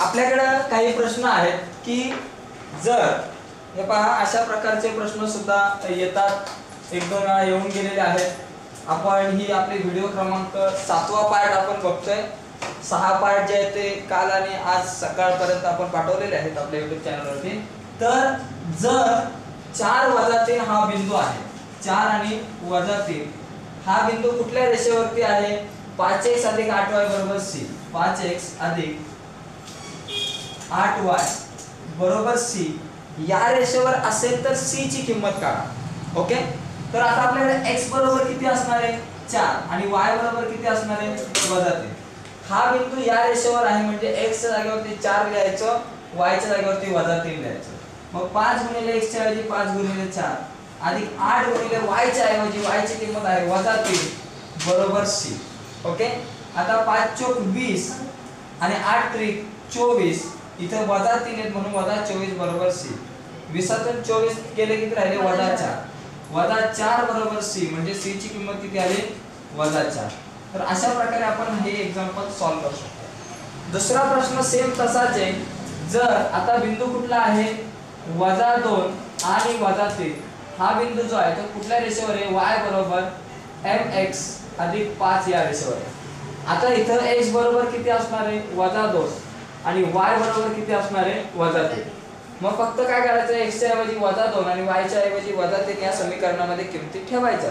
आपल्याकडे काही प्रश्न आहेत की जर हे पहा अशा प्रकारचे प्रश्न सुद्धा येतात. एक दोन वेळा येऊन गेलेले आहेत. आपण ही आपली व्हिडिओ क्रमांक सातवा पार्ट आपण बघतोय. सहा पार्ट जे आहेत ते काल आणि आज सकाळपर्यंत आपण पाठवलेले आहेत आपल्या युट्यूब चॅनलवरती तर जर चार वजा तीन हा बिंदू आहे चार आणि वजा तीन हा बिंदू कुठल्या रेषेवरती आहे? पाच एक्स अधिक आठ वाय बरोबर सी पाच एक्स अधिक आठ वाय बरोबर सी या रेषेवर असेल तर सी ची किंमत काढा. ओके तर आता आपल्याकडे एक्स बरोबर किती असणार आहे? चार. आणि वाय बरोबर किती असणार आहे? वजा तीन. हा बिंदू या रेषेवर आहे म्हणजे एक्सच्या जागेवरती चार लिहायचं वायच्या जागेवरती वजा तीन लिहायचं. मग पाच गुणिले एक्सच्या ऐवजी पाच गुणिले चार. अधिक आठ गुणिले वायच्या ऐवजी वायची ची किंमत आहे वजा तीन बरोबर सी ओके आता पाच चोक वीस आणि आठ त्रिक चोवीस. इथं वजा तीन आहेत म्हणून वजा चोवीस बरोबर सी. वीसातून चोवीस गेले किती राहिले? वजा चार. वजा चार बरोबर सी म्हणजे सी ची किंमत किती आली? वजा चार. तर अशा प्रकारे आपण हे एक्झाम्पल सॉल्व्ह करू शकतो. दुसरा प्रश्न सेम तसाच आहे. जर आता बिंदू कुठला आहे? वजा दोन आणि वजा तीन. हा बिंदू जो आहे तो कुठल्या रेषेवर आहे? वाय बरोबर एम एक्स अधिक पाच या रेषेवर आहे. आता इथं एक्स बरोबर किती असणार आहे? वजा दोन. आणि वाय बरोबर किती असणार आहे? वजा तीन. मग फक्त काय करायचं? एक्सच्या च्या ऐवजी वजा दोन आणि वायच्या ऐवजी वजा तीन या समीकरणामध्ये किमती ठेवायच्या.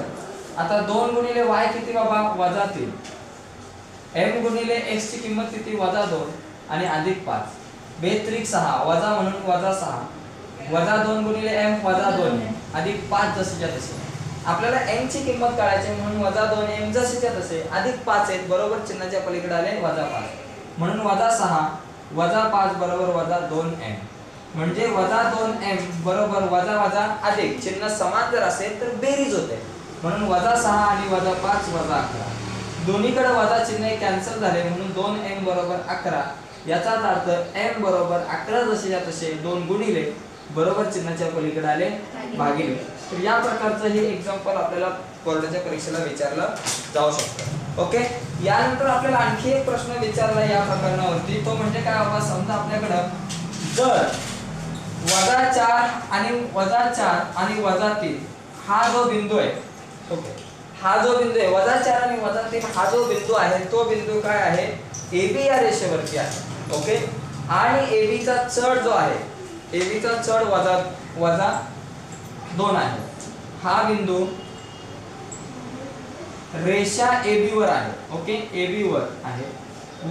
आता दोन गुणिले वाय किती बाबा? वजा तीन. एम गुणिले x ची किंमत किती? वजा दोन आणि अधिक पाच. बेत्रिक सहा. वजा म्हणून वजा सहा. वजा दोन गुणिले एम वजा दोन एम अधिक पाच जसेच्या तसे आपल्याला एम ची किंमत काढायची म्हणून वजा दोन एम जसेच्या तसे. अधिक पाच आहेत बरोबर चिन्हाच्या पलीकडे आले वजा पाच. म्हणून वजा सहा वजा पाच बरोबर वजा दोन एम म्हणजे वजा दोन एम बरोबर वजा वजा अधिक. चिन्ह समान जर असेल तर बेरीज होते. म्हणून वजा सहा आणि वजा पाच वजा अकरा. दोन्हीकडे वजा चिन्ह कॅन्सल झाले म्हणून दोन एम बरोबर अकरा. याचाच अर्थ एम बरोबर अकरा जसेच्या तसे दोन गुणिले बरोबर चिन्हाच्या पलीकडे आले भागिले. तर या प्रकारचं हे एक्झाम्पल आपल्याला बोर्डाच्या परीक्षेला विचारला जाऊ शकतं. ओके यानंतर आपल्याला आणखी एक प्रश्न विचारला या प्रकरणावरती तो म्हणजे काय बाबा समजा आपल्याकडं जर वजा चार आणि वजा चार आणि वजा तीन हा जो बिंदू आहे ओके हा जो बिंदू आहे वजा चार आणि वजा तीन हा जो बिंदू आहे तो बिंदू काय आहे? ए बी या रेषेवरती आहे ओके आणि एबीचा चढ जो आहे एबीचा चढ वजा वजा दोन आहे. हा बिंदू रेषा AB वर आहे. ओके AB वर आहे.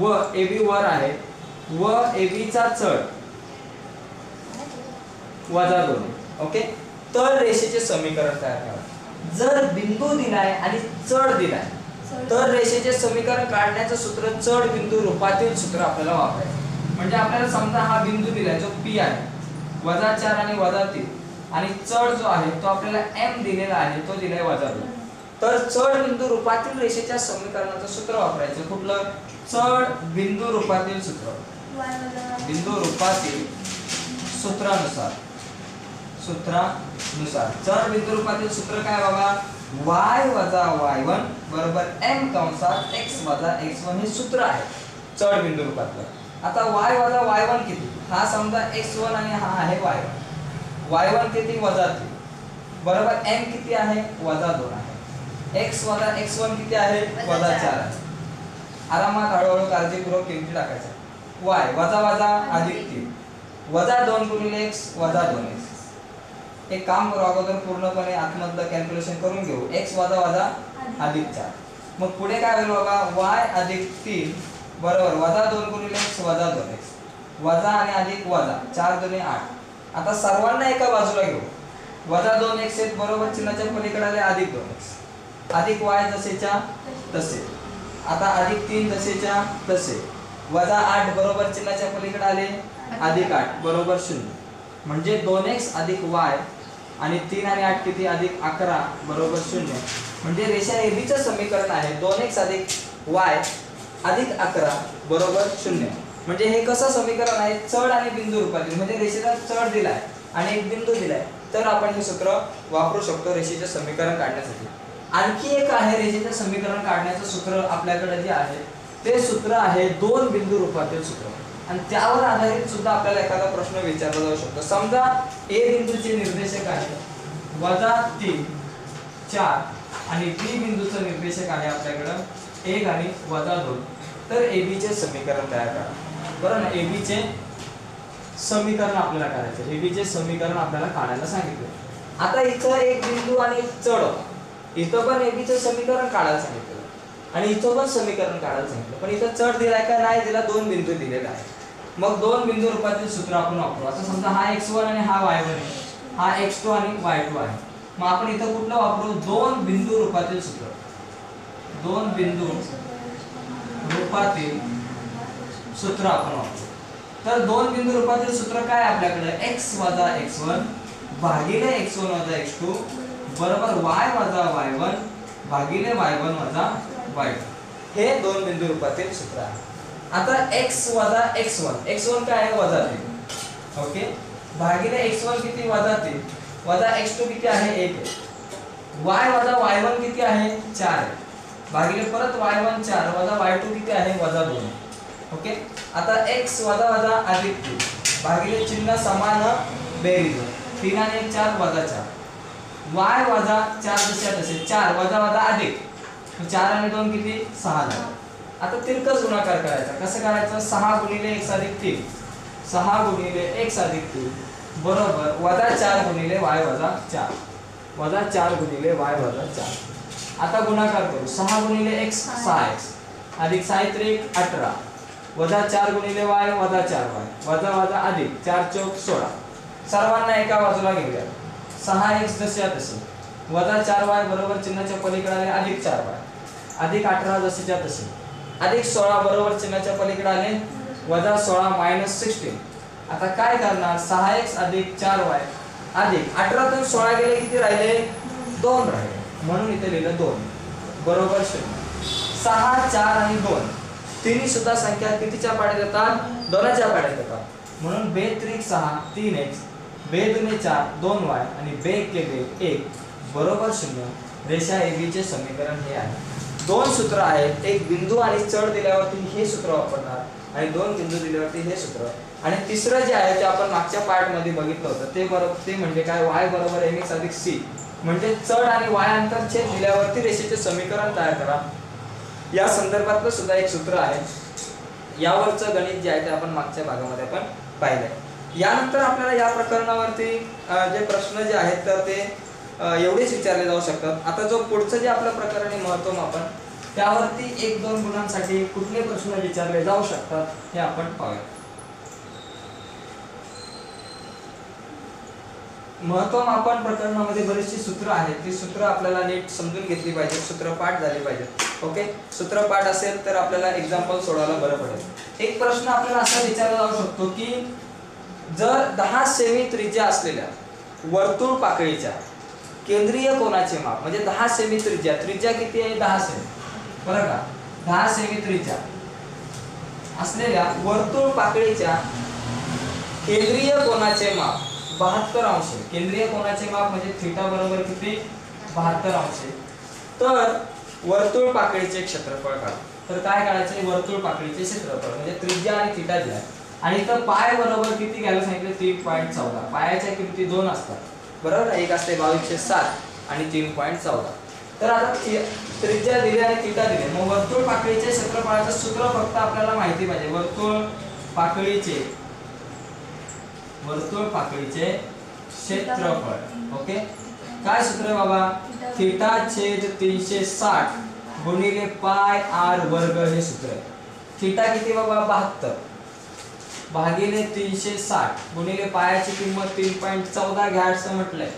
व AB वर आहे. व AB चा चढ. वजा दोन. ओके तर रेषेचे समीकरण तयार करा. जर बिंदू दिलाय आणि चढ दिलाय तर रेषेचे समीकरण काढण्याचं सूत्र चढ बिंदू रूपातील सूत्र आपल्याला वापरायचं म्हणजे आपल्याला समजा हा बिंदू दिलाय जो पी आहे. वजा चार आणि वजा तीन. आणि चढ जो आहे तो आपल्याला एम दिलेला आहे तो दिलाय वजा दोन. तर चढ बिंदू रूपातील रेषेच्या समीकरणाचं सूत्र वापरायचं. कुठलं? चढ बिंदू रूपातील सूत्र. बिंदू रूपातील सूत्रानुसार. सूत्रानुसार. चढ बिंदू रूपातील सूत्र काय बाबा वाय वजा वाय वन बरोबर एम कंसात एक्स वजा एक्स वन हे सूत्र आहे. चढ बिंदू रूपातलं. आता वाय वजा वाय वन किती? हा समजा एक्स वन आणि हा आहे y1 y1 किती? वजा तीन. बरोबर एम किती आहे? वजा दोन आहे. X वजा x1 किती आहे? वजा चार. 4 आहे आरामात हळूहळू काळजीपूर्वक किमती टाकायच्या. Y वजा वजा अधिक 3 वजा 2 गुणिले x वजा 2x एक काम करू अगोदर पूर्णपणे आतमधलं कॅल्क्युलेशन करून घेऊ. X वजा वजा अधिक 4 मग पुढे काय होईल बाबा y अधिक 3 बरोबर. वजा 2 गुणिले x वजा 2x वजा आणि अधिक वजा 4 दुने 8 आता सर्वांना एका बाजूला घेऊ. वजा 2x आहेत बरोबर. चिन्हाच्या पलीकडे आले अधिक 2x अधिक वाय जसेच्या तसे. आता अधिक तीन जसेच्या तसे. वजा आठ बरोबर चिन्हाच्या पलीकडे आले. अधिक आठ बरोबर शून्य. म्हणजे दोन एक्स अधिक वाय आणि तीन आणि आठ किती? अधिक 11 बरोबर शून्य. म्हणजे रेषा AB समीकरण आहे. दोन एक्स अधिक वाय अधिक 11 बरोबर शून्य. म्हणजे हे कसं समीकरण आहे? चढ आणि बिंदू रूपातील. म्हणजे रेषेला चढ दिलाय आणि एक बिंदू दिलाय. तर आपण हे सूत्र वापरू शकतो रेषेचे समीकरण काढण्यासाठी. आणखी एक आहे रेषेचे समीकरण काढण्याचं सूत्र आपल्याकडे जे आहे ते सूत्र आहे दोन बिंदू रूपातील सूत्र. आणि त्यावर आधारित सुद्धा आपल्याला एखादा प्रश्न विचारला जाऊ शकतो. समजा ए बिंदूचे निर्देशक आहे वजा तीन चार आणि बी बिंदूचं निर्देशक आहे आपल्याकडं एक आणि वजा दोन. तर ए बीचे समीकरण तयार करा. बरं ना ए बीचे समीकरण आपल्याला करायचं ए बीचे समीकरण आपल्याला काढायला सांगितलं आता इथं एक बिंदू आणि चढ. होता इथं पण एबीचं समीकरण काढायला सांगितलं. आणि इथं पण समीकरण काढायला सांगितलं. पण इथं चढ दिलाय का नाही दिला दोन बिंदू दिलेला आहे. मग दोन बिंदू रूपातील सूत्र आपण वापरू. आता समजा हा एक्स वन आणि हा वाय वन आहे. हा एक्स टू आणि y2 आहे. मग आपण इथं कुठलं वापरू? दोन बिंदू रूपातील सूत्र. दोन बिंदू रूपातील सूत्र आपण वापरू. तर दोन बिंदू रूपातील सूत्र काय आपल्याकडे? एक्स वजा x1 भागिले x1 वजा x2 बरोबर y वजा y1 भागिले y1 वजा y2 हे दोन बिंदू रूपातील सूत्र आहे. आता x वजा x1 x1 काय आहे? वजा 3 ओके? भागिले x1 किती? वजा 3 वजा x2 किती आहे? 1 आहे. y वजा y1 किती आहे? 4 आहे. भागिले परत y1 4 वजा y2 किती आहे? वजा 2 ओके? आता x वजा वजा अधिक 3 भागिले चिन्ह समान बेरीज. 3 आणि 1 4 वजा 4 वाय वजा चार जसे तसे चार वजा वजा अधिक. चार आणि दोन किती? सहा झाले. आता तिरकस गुणाकार करायचा. कसं करायचं? सहा गुणिले एक अधिक 3 6 गुणिले एक अधिक तीन. बरोबर. वजा चार गुणिले वाय वजा चार. वजा चार गुणिले वाय वजा चार. आता गुणाकार करू. सहा गुणिले x 6x अधिक 6 त्रिक 18 वजा चार गुणिले वाय वजा 4y वजा वजा अधिक. चार चौक 16 सर्वांना एका बाजूला घेऊया. 6x जसे आहे तसे वजा 4y बरोबर चिन्हाच्या पलीकडे आले अधिक चार वाय अधिक 18 जसेच्या तसे अधिक 16 बरोबर चिन्हाच्या पलीकडे आले वजा 16 मायनस 16 आता काय करणार? सहा एक्स अधिक चार वाय अधिक 18 तून 16 गेले किती राहिले? दोन राहिले. म्हणून इथे लिहिलं दोन. बरोबर 0 6 4 आणि दोन. तिन्ही सुद्धा संख्या कितीच्या पाड्यात येतात दोनाच्या पाड्यात येतात म्हणून बे त्रिक 6 3x बे दुने 4 2y आणि बे केले एक बरोबर शून्य रेषा AB समीकरण हे आहे. दोन सूत्र आहेत एक बिंदू आणि चढ दिल्यावरती हे सूत्र वापरणार आणि दोन बिंदू दिल्यावरती हे सूत्र. आणि तिसरं जे आहे ते आपण मागच्या पार्टमध्ये बघितलं होतं ते बरोबर ते म्हणजे काय? वाय बरोबर mx अधिक सी. म्हणजे चढ आणि वाय अंतर छेद दिल्यावरती रेषेचे समीकरण तयार करा. या संदर्भातलं सुद्धा एक सूत्र आहे. यावरचं गणित जे आहे ते आपण मागच्या भागामध्ये आपण पाहिलंय. यानंतर आपल्याला या प्रकरणावरती जे प्रश्न जे आहेत तर ते एवढेच विचारले जाऊ शकतात. आता जो पुढचं जे आपलं प्रकरण आहे महत्वमापन त्यावरती एक दोन गुणांसाठी कुठले प्रश्न विचारले जाऊ शकतात हे आपण पाहूया. महत्वमापन प्रकरणामध्ये बरीचशी सूत्र आहेत. ती सूत्र आपल्याला नीट समजून घेतली पाहिजेत सूत्र पाठ झाली पाहिजेत. ओके? सूत्रपाठ असेल तर आपल्याला एक्झाम्पल सोडायला बरं पडेल. एक प्रश्न आपल्याला असा विचारला जाऊ शकतो की जर दहा सेमी त्रिज्या असलेल्या वर्तुळ पाकळीच्या केंद्रीय कोणाचे माप म्हणजे दहा सेमी त्रिज्या त्रिज्या किती आहे? दहा सेमी बरं का? दहा सेमी त्रिज्या. असलेल्या वर्तुळ पाकळीच्या केंद्रीय कोणाचे माप बहात्तर अंश. केंद्रीय कोणाचे माप म्हणजे थिटा बरोबर किती? बहात्तर अंश. आहे. तर वर्तुळ पाकळीचे क्षेत्रफळ काढा. तर काय काढायचे वर्तुळ पाकळीचे क्षेत्रफळ म्हणजे त्रिज्या आणि थिटा दिला आणि तर पाय बरोबर किती घ्यायला सांगितलं? तीन पॉईंट चौदा. पायाच्या किमती दोन असतात. बरोबर? एक असते बावीसशे सात आणि तीन पॉईंट चौदा. तर आता त्रिज्या दिली आणि थिटा दिली. मग वर्तुळ पाकळीचे क्षेत्रफळाचं सूत्र फक्त आपल्याला माहिती पाहिजे. वर्तुळ पाकळीचे वर्तुळ पाकळीचे क्षेत्रफळ. ओके? काय सूत्र आहे बाबा? थिटा छेद तीनशे साठ गुणिले पाय आर वर्ग हे सूत्र आहे. थिटा किती बाबा? बहात्तर. भागिले तीनशे साठ गुणिले पायाची किंमत तीन पॉईंट चौदा घ्या असं म्हटलंय.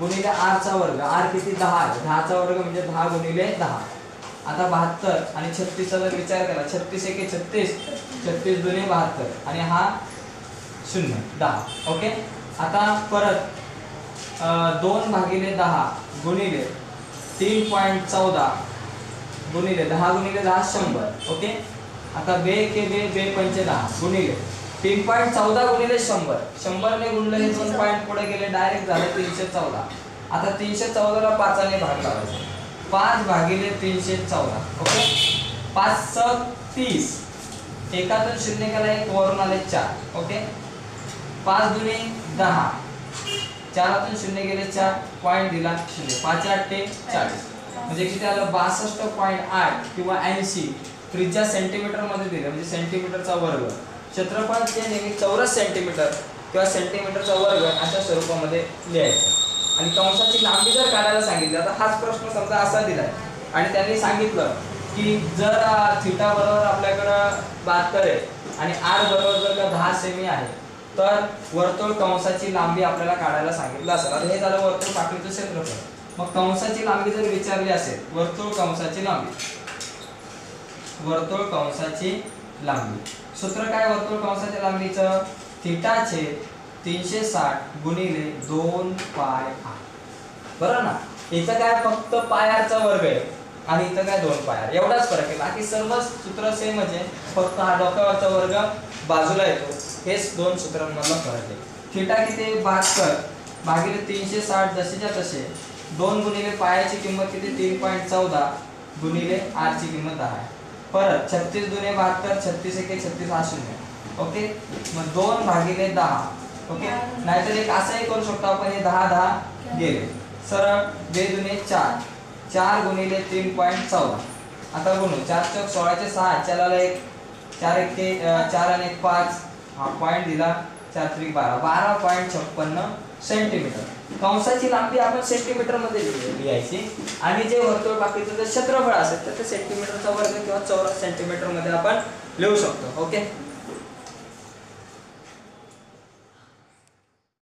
गुणिले आर चा वर्ग आर किती दहा? आहे दहाचा वर्ग म्हणजे दहा गुणिले दहा. आता बहात्तर आणि छत्तीसचा जर विचार केला छत्तीस एके छत्तीस छत्तीस दोन्ही बहात्तर. आणि हा शून्य दहा. ओके? आता परत दोन भागिले दहा गुणिले तीन पॉईंट चौदा गुणिले दहा गुणिले दहा शंभर. ओके? आता बे के बे बे पंचे दहा गुणिले तीन पॉईंट चौदा गुणिले शंभर. शंभरने गुणलं हे दोन पॉईंट पुढे गेले डायरेक्ट झाले तीनशे चौदा. आता तीनशे चौदाला पाचाने भाग लावायचा. पाच भागिले तीनशे चौदा ओके? पाच स तीस. एकातून शून्य गेला एक वरून आले चार ओके? पाच दुने दहा. चारातून शून्य गेले चार पॉईंट दिला शून्य. पाच आठ ते चाळीस. म्हणजे किती आलं? बासष्ट पॉईंट आठ किंवा ऐंशी. त्रिज्या सेंटीमीटरमध्ये दिले म्हणजे सेंटीमीटरचा वर्ग. क्षेत्रफळ ते नेहमी चौरस सेंटीमीटर किंवा सेंटीमीटरचा वर्ग अशा स्वरूपामध्ये लिहायचं. आणि कंसाची लांबी जर काढायला सांगितली आता हाच प्रश्न समजा असा दिला आणि त्यांनी सांगितलं की जर थिटा बरोबर आपल्याकडं बहात्तर आहे आणि आर बरोबर जर का दहा सेमी आहे तर वर्तुळ कंसाची लांबी आपल्याला काढायला सांगितलं असेल. आता हे झालं वर्तुळ पाकळीचं क्षेत्रफळ. मग कंसाची लांबी जर विचारली असेल वर्तुळ कंसाची लांबी. वर्तुळ कंसाची लांबी सूत्र काय वर्तुळ कंसाच्या लांबीचं थिटाचे तीनशे साठ गुणिले दोन पाय आर बरोबर ना? इथं काय फक्त पायाचा वर्ग आहे आणि इथं काय दोन पायार एवढाच फरक आहे. बाकी सर्व सूत्र सेम म्हणजे फक्त हा डोक्यावरचा वर्ग बाजूला येतो. हेच दोन सूत्रांमधला फरक आहे. थिटा किती बहात्तर. भागिले तीनशे साठ जसेच्या तसे. दोन गुणिले पायाची किंमत किती? तीन पॉईंट चौदा गुणिले आरची किंमत दहा आहे. परत छत्तीस दुने बहात्तर छत्तीस एके छत्तीस हा शून्य. ओके? मग दोन भागिले दहा. ओके? नाहीतर एक असंही करू शकतो आपण हे दहा दहा गेले. सरळ बे दुने चार. चार गुणिले तीन पॉईंट चौदा. आता गुणू चार चौक सोळाचे सहा चाराला एक. चार एक ते चार आणि एक पाच. हा पॉईंट दिला. चार त्रिक बारा. बारा पॉईंट छप्पन्न सेंटीमीटर. कंसाची लांबी आपण सेंटीमीटरमध्ये लिहायची. आणि जे वर्तुळ बाकीचं जर क्षेत्रफळ असेल तर ते सेंटीमीटरचा वर्ग किंवा चौरस सेंटीमीटरमध्ये आपण लिहू शकतो. ओके?